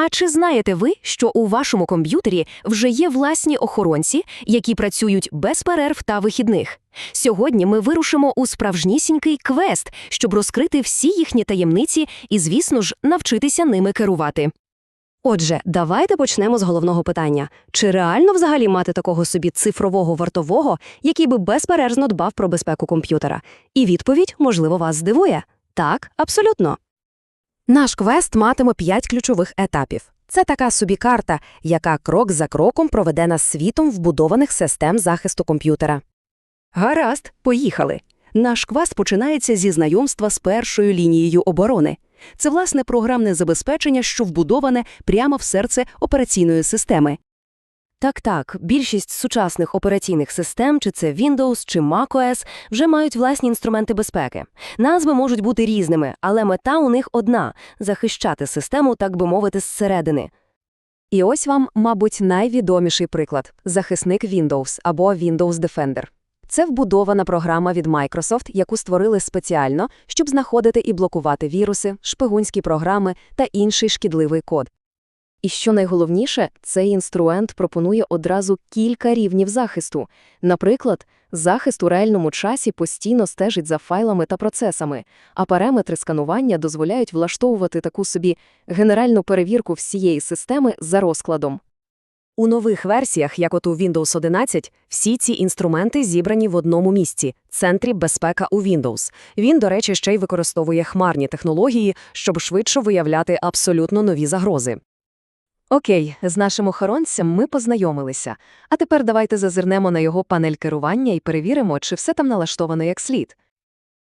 А чи знаєте ви, що у вашому комп'ютері вже є власні охоронці, які працюють без перерв та вихідних? Сьогодні ми вирушимо у справжнісінький квест, щоб розкрити всі їхні таємниці і, звісно ж, навчитися ними керувати. Отже, давайте почнемо з головного питання: чи реально взагалі мати такого собі цифрового вартового, який би безперервно дбав про безпеку комп'ютера? І відповідь, можливо, вас здивує. Так, абсолютно. Наш квест матиме п'ять ключових етапів. Це така собі карта, яка крок за кроком проведе нас світом вбудованих систем захисту комп'ютера. Гаразд, поїхали. Наш квест починається зі знайомства з першою лінією оборони. Це, власне, програмне забезпечення, що вбудоване прямо в серце операційної системи. Так-так, більшість сучасних операційних систем, чи це Windows, чи macOS, вже мають власні інструменти безпеки. Назви можуть бути різними, але мета у них одна – захищати систему, так би мовити, зсередини. І ось вам, мабуть, найвідоміший приклад – захисник Windows або Windows Defender. Це вбудована програма від Microsoft, яку створили спеціально, щоб знаходити і блокувати віруси, шпигунські програми та інший шкідливий код. І що найголовніше, цей інструмент пропонує одразу кілька рівнів захисту. Наприклад, захист у реальному часі постійно стежить за файлами та процесами, а параметри сканування дозволяють влаштовувати таку собі генеральну перевірку всієї системи за розкладом. У нових версіях, як от у Windows 11, всі ці інструменти зібрані в одному місці – центрі безпека у Windows. Він, до речі, ще й використовує хмарні технології, щоб швидше виявляти абсолютно нові загрози. Окей, з нашим охоронцем ми познайомилися. А тепер давайте зазирнемо на його панель керування і перевіримо, чи все там налаштовано як слід.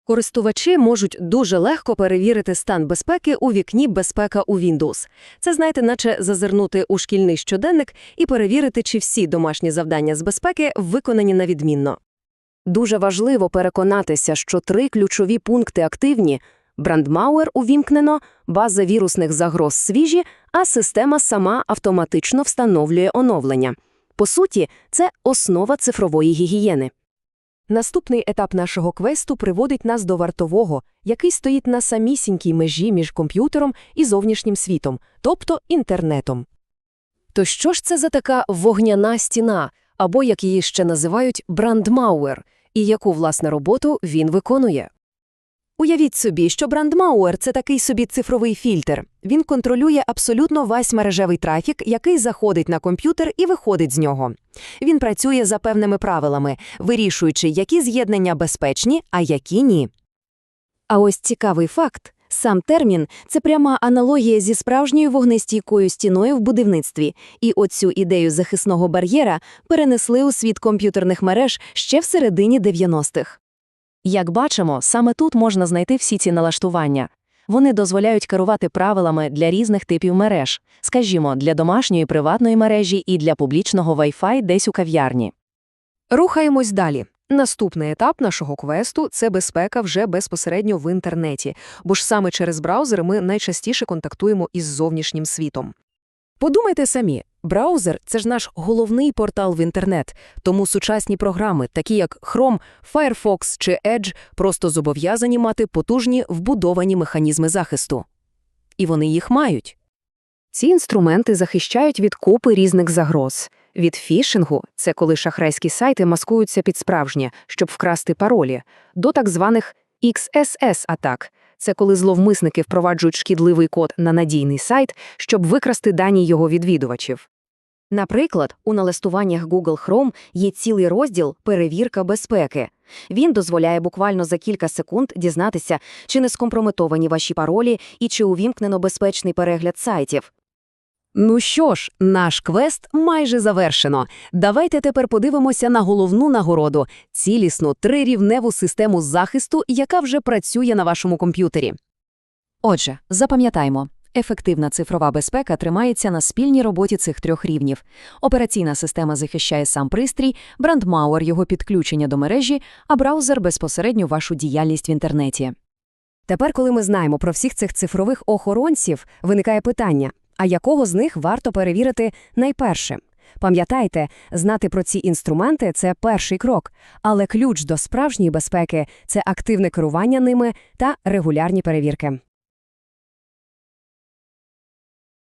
Користувачі можуть дуже легко перевірити стан безпеки у вікні «Безпека у Windows». Це, знаєте, наче зазирнути у шкільний щоденник і перевірити, чи всі домашні завдання з безпеки виконані на відмінно. Дуже важливо переконатися, що три ключові пункти активні – брандмауер увімкнено, база вірусних загроз свіжі, а система сама автоматично встановлює оновлення. По суті, це основа цифрової гігієни. Наступний етап нашого квесту приводить нас до вартового, який стоїть на самісінькій межі між комп'ютером і зовнішнім світом, тобто інтернетом. То що ж це за така вогняна стіна, або, як її ще називають, брандмауер, і яку, власне, роботу він виконує? Уявіть собі, що брандмауер – це такий собі цифровий фільтр. Він контролює абсолютно весь мережевий трафік, який заходить на комп'ютер і виходить з нього. Він працює за певними правилами, вирішуючи, які з'єднання безпечні, а які ні. А ось цікавий факт. Сам термін – це пряма аналогія зі справжньою вогнестійкою стіною в будівництві, і оцю ідею захисного бар'єра перенесли у світ комп'ютерних мереж ще в середині 90-х. Як бачимо, саме тут можна знайти всі ці налаштування. Вони дозволяють керувати правилами для різних типів мереж, скажімо, для домашньої приватної мережі і для публічного Wi-Fi десь у кав'ярні. Рухаємось далі. Наступний етап нашого квесту це безпека вже безпосередньо в інтернеті, бо ж саме через браузер ми найчастіше контактуємо із зовнішнім світом. Подумайте самі, браузер це ж наш головний портал в інтернет, тому сучасні програми, такі як Chrome, Firefox чи Edge, просто зобов'язані мати потужні вбудовані механізми захисту. І вони їх мають. Ці інструменти захищають від купи різних загроз. Від фішингу – це коли шахрайські сайти маскуються під справжнє, щоб вкрасти паролі, до так званих XSS-атак – це коли зловмисники впроваджують шкідливий код на надійний сайт, щоб викрасти дані його відвідувачів. Наприклад, у налаштуваннях Google Chrome є цілий розділ Перевірка безпеки. Він дозволяє буквально за кілька секунд дізнатися, чи не скомпрометовані ваші паролі і чи увімкнено безпечний перегляд сайтів. Ну що ж, наш квест майже завершено. Давайте тепер подивимося на головну нагороду – цілісну трирівневу систему захисту, яка вже працює на вашому комп'ютері. Отже, запам'ятаймо. Ефективна цифрова безпека тримається на спільній роботі цих трьох рівнів. Операційна система захищає сам пристрій, брандмауер – його підключення до мережі, а браузер – безпосередньо вашу діяльність в інтернеті. Тепер, коли ми знаємо про всіх цих цифрових охоронців, виникає питання – а якого з них варто перевірити найперше? Пам'ятайте, знати про ці інструменти це перший крок, але ключ до справжньої безпеки це активне керування ними та регулярні перевірки.